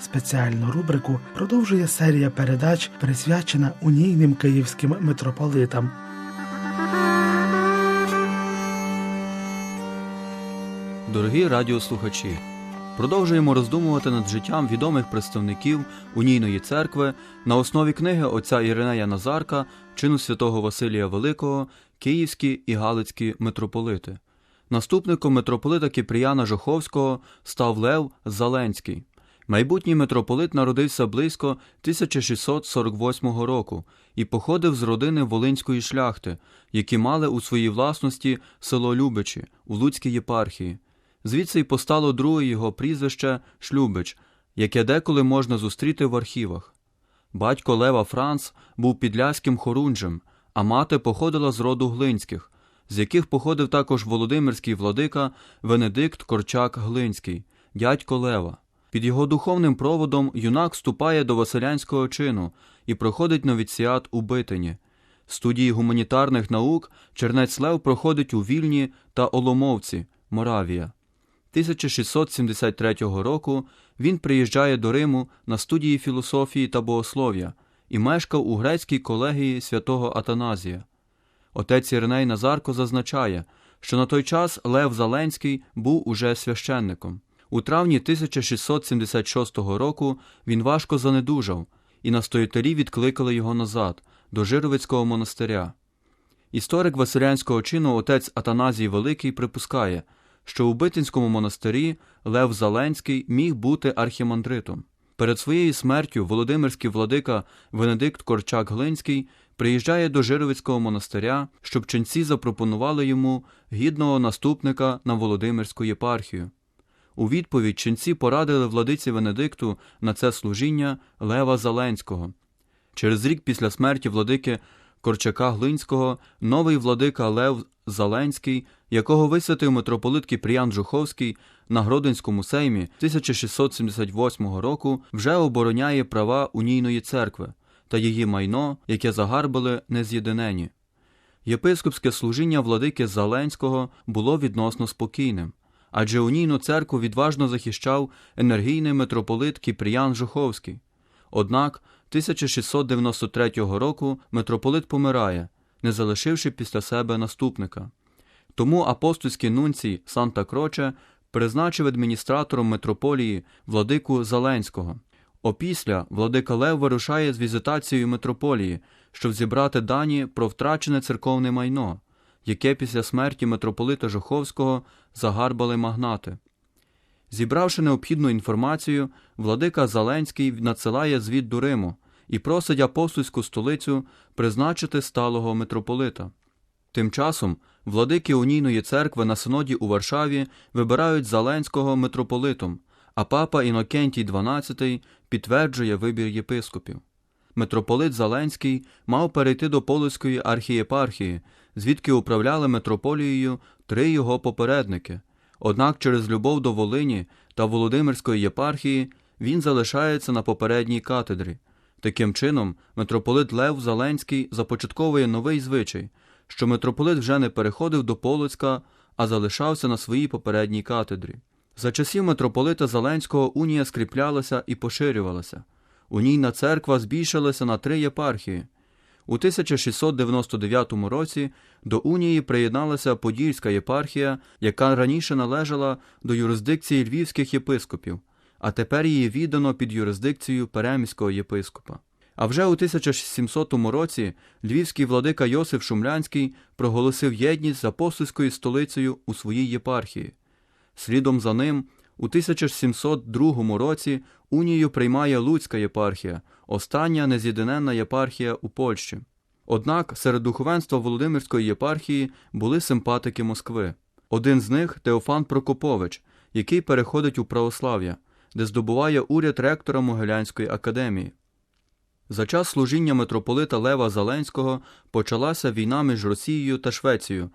Спеціальну рубрику продовжує серія передач, присвячена унійним київським митрополитам. Дорогі радіослухачі, продовжуємо роздумувати над життям відомих представників унійної церкви на основі книги отця Іринея Назарка, чину святого Василія Великого, Київські і Галицькі митрополити. Наступником митрополита Кіпріяна Жоховського став Лев Заленський. Майбутній митрополит народився близько 1648 року і походив з родини Волинської шляхти, які мали у своїй власності село Любичі у Луцькій єпархії. Звідси й постало друге його прізвище Шлюбич, яке деколи можна зустріти в архівах. Батько Лева Франц був підляським хорунжем, а мати походила з роду Глинських, з яких походив також Володимирський владика Венедикт Корчак Глинський, дядько Лева. Під його духовним проводом юнак вступає до Василянського чину і проходить новіціат у Битині. Студії гуманітарних наук Чернець Лев проходить у Вільні та Оломовці, Моравія. 1673 року він приїжджає до Риму на студії філософії та богослов'я і мешкав у грецькій колегії святого Атаназія. Отець Іриней Назарко зазначає, що на той час Лев Заленський був уже священником. У травні 1676 року він важко занедужав, і настоятелі відкликали його назад, до Жировицького монастиря. Історик Василянського чину отець Атаназій Великий припускає, що у Битинському монастирі Лев Заленський міг бути архімандритом. Перед своєю смертю Володимирський владика Венедикт Корчак Глинський приїжджає до Жировицького монастиря, щоб ченці запропонували йому гідного наступника на Володимирську єпархію. У відповідь ченці порадили владиці Венедикту на це служіння Лева Заленського. Через рік після смерті владики Корчака Глинського новий владика Лев Заленський, якого висвятив митрополит Кіпріян Жуховський на Гродинському сеймі 1678 року, вже обороняє права унійної церкви та її майно, яке загарбили нез'єдинені. Єпископське служіння владики Заленського було відносно спокійним адже унійну церкву відважно захищав енергійний митрополит Кіпріян Жуховський. Однак 1693 року митрополит помирає, не залишивши після себе наступника. Тому апостольський нунцій Санта Кроче призначив адміністратором митрополії владику Заленського. Опісля владика Лев вирушає з візитацією митрополії, щоб зібрати дані про втрачене церковне майно яке після смерті митрополита Жоховського загарбали магнати. Зібравши необхідну інформацію, владика Заленський надсилає звіт до Риму і просить апостольську столицю призначити сталого митрополита. Тим часом владики унійної церкви на синоді у Варшаві вибирають Заленського митрополитом, а папа Інокентій XII підтверджує вибір єпископів. Митрополит Заленський мав перейти до Полоцької архієпархії, звідки управляли митрополією три його попередники. Однак через любов до Волині та Володимирської єпархії він залишається на попередній катедрі. Таким чином, митрополит Лев Заленський започатковує новий звичай, що митрополит вже не переходив до Полоцька, а залишався на своїй попередній катедрі. За часів митрополита Зеленського унія скріплялася і поширювалася. Унійна церква збільшилася на три єпархії. У 1699 році до унії приєдналася Подільська єпархія, яка раніше належала до юрисдикції львівських єпископів, а тепер її віддано під юрисдикцію Переміського єпископа. А вже у 1700 році львівський владика Йосиф Шумлянський проголосив єдність з апостольською столицею у своїй єпархії. Слідом за ним у 1702 році унію приймає Луцька єпархія, остання нез'єдиненна єпархія у Польщі. Однак серед духовенства Володимирської єпархії були симпатики Москви. Один з них Теофан Прокопович, який переходить у православ'я, де здобуває уряд ректора Могилянської академії. За час служіння митрополита Лева Заленського почалася війна між Росією та Швецією.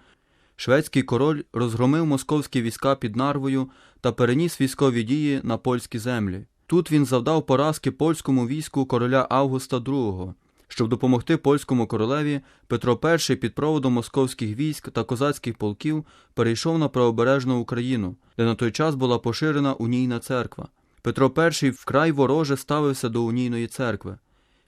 Шведський король розгромив московські війська під Нарвою та переніс військові дії на польські землі. Тут він завдав поразки польському війську короля Августа II. Щоб допомогти польському королеві, Петро І під проводом московських військ та козацьких полків перейшов на правобережну Україну, де на той час була поширена унійна церква. Петро І вкрай вороже ставився до унійної церкви.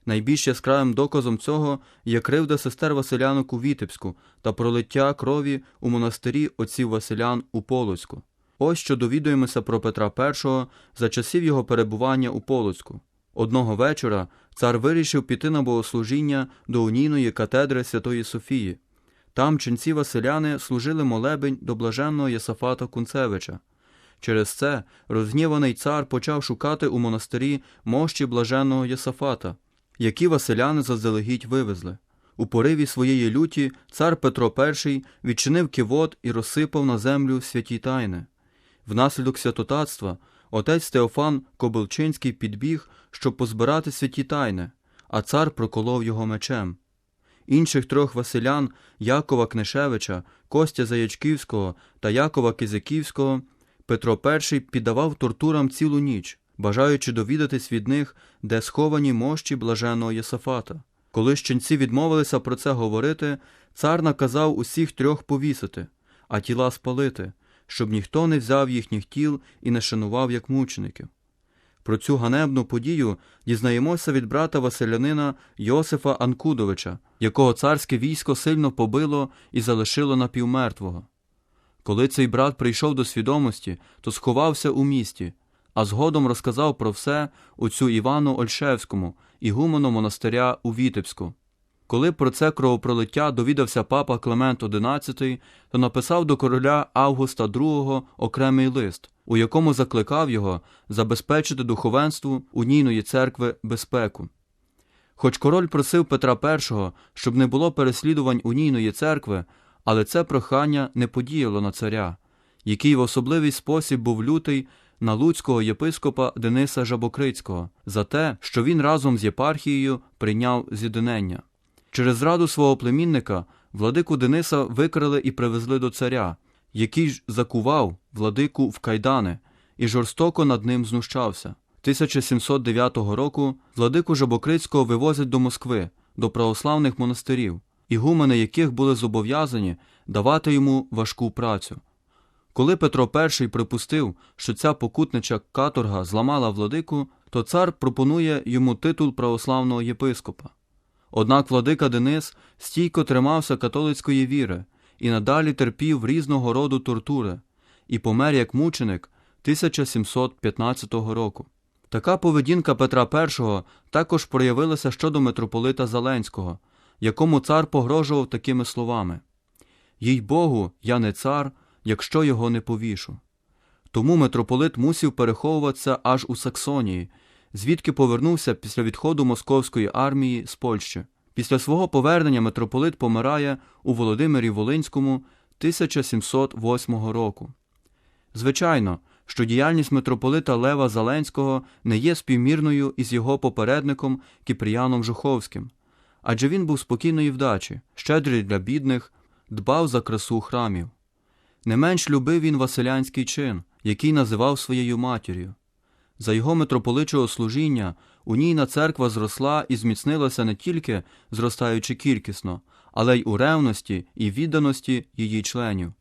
Найбільш яскравим доказом цього є кривда сестер Василянок у Вітебську та пролиття крові у монастирі отців Василян у Полоцьку. Ось що довідуємося про Петра І за часів його перебування у Полоцьку. Одного вечора цар вирішив піти на богослужіння до унійної катедри Святої Софії. Там ченці Василяни служили молебень до блаженного Єсафата Кунцевича. Через це розгніваний цар почав шукати у монастирі мощі блаженного Єсафата, які Василяни заздалегідь вивезли. У пориві своєї люті цар Петро І відчинив кивот і розсипав на землю святі тайни. Внаслідок святотатства отець Теофан Кобилчинський підбіг, щоб позбирати святі тайни, а цар проколов його мечем. Інших трьох Василян Якова Книшевича, Костя Заячківського та Якова Кизяківського Петро І піддавав тортурам цілу ніч, бажаючи довідатись від них, де сховані мощі блаженого Єсафата. Коли щенці відмовилися про це говорити, цар наказав усіх трьох повісити, а тіла спалити, щоб ніхто не взяв їхніх тіл і не шанував як мучеників. Про цю ганебну подію дізнаємося від брата Василянина Йосифа Анкудовича, якого царське військо сильно побило і залишило напівмертвого. Коли цей брат прийшов до свідомості, то сховався у місті, а згодом розказав про все отцю Івану Ольшевському, ігумену монастиря у Вітебську. Коли про це кровопролиття довідався папа Клемент XI, то написав до короля Августа II окремий лист, у якому закликав його забезпечити духовенству унійної церкви безпеку. Хоч король просив Петра І, щоб не було переслідувань унійної церкви, але це прохання не подіяло на царя, який в особливий спосіб був лютий на луцького єпископа Дениса Жабокрицького за те, що він разом з єпархією прийняв з'єднання. Через зраду свого племінника владику Дениса викрали і привезли до царя, який ж закував владику в кайдани і жорстоко над ним знущався. 1709 року владику Жабокрицького вивозять до Москви, до православних монастирів, ігумени яких були зобов'язані давати йому важку працю. Коли Петро І припустив, що ця покутнича каторга зламала владику, то цар пропонує йому титул православного єпископа. Однак владика Денис стійко тримався католицької віри і надалі терпів різного роду тортури і помер як мученик 1715 року. Така поведінка Петра І також проявилася щодо митрополита Зеленського, якому цар погрожував такими словами Їй Богу, я не цар, якщо його не повішу. Тому митрополит мусів переховуватися аж у Саксонії, звідки повернувся після відходу московської армії з Польщі. Після свого повернення митрополит помирає у Володимирі Волинському 1708 року. Звичайно, що діяльність митрополита Лева Заленського не є співмірною із його попередником Кіпріяном Жуховським, адже він був спокійної вдачі, щедрий для бідних, дбав за красу храмів. Не менш любив він Василянський чин, який називав своєю матір'ю. За його митрополичого служіння унійна церква зросла і зміцнилася не тільки зростаючи кількісно, але й у ревності і відданості її членів.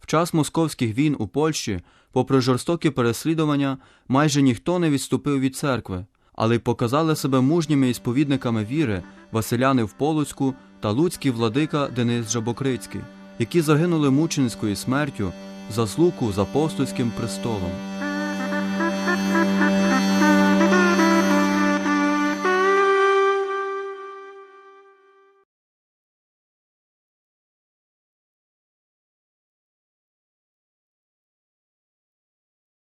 В час московських війн у Польщі, попри жорстокі переслідування, майже ніхто не відступив від церкви, але й показали себе мужніми ісповідниками віри Василяни в Полоцьку та луцький владика Денис Жабокрицький, які загинули мученицькою смертю за злуку з апостольським престолом.